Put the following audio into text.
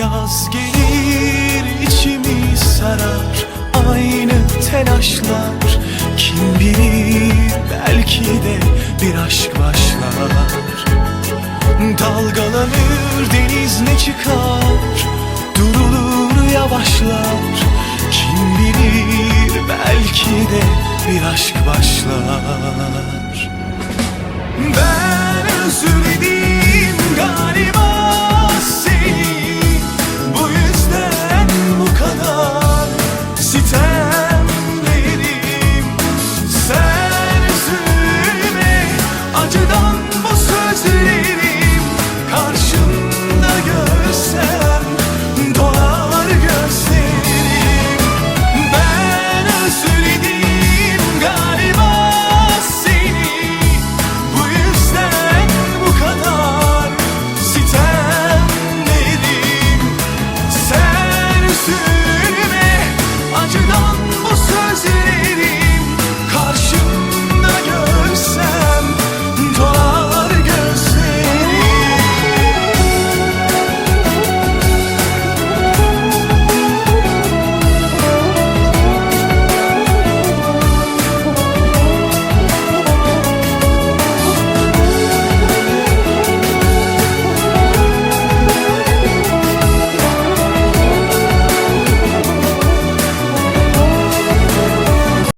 Yaz gelir içimi sarar Aynı telaşlar. Kim bilir belki de bir aşk başlar. Dalgalanır deniz ne çıkar? Durulur yavaşlar. Kim bilir belki de bir aşk başlar. Ben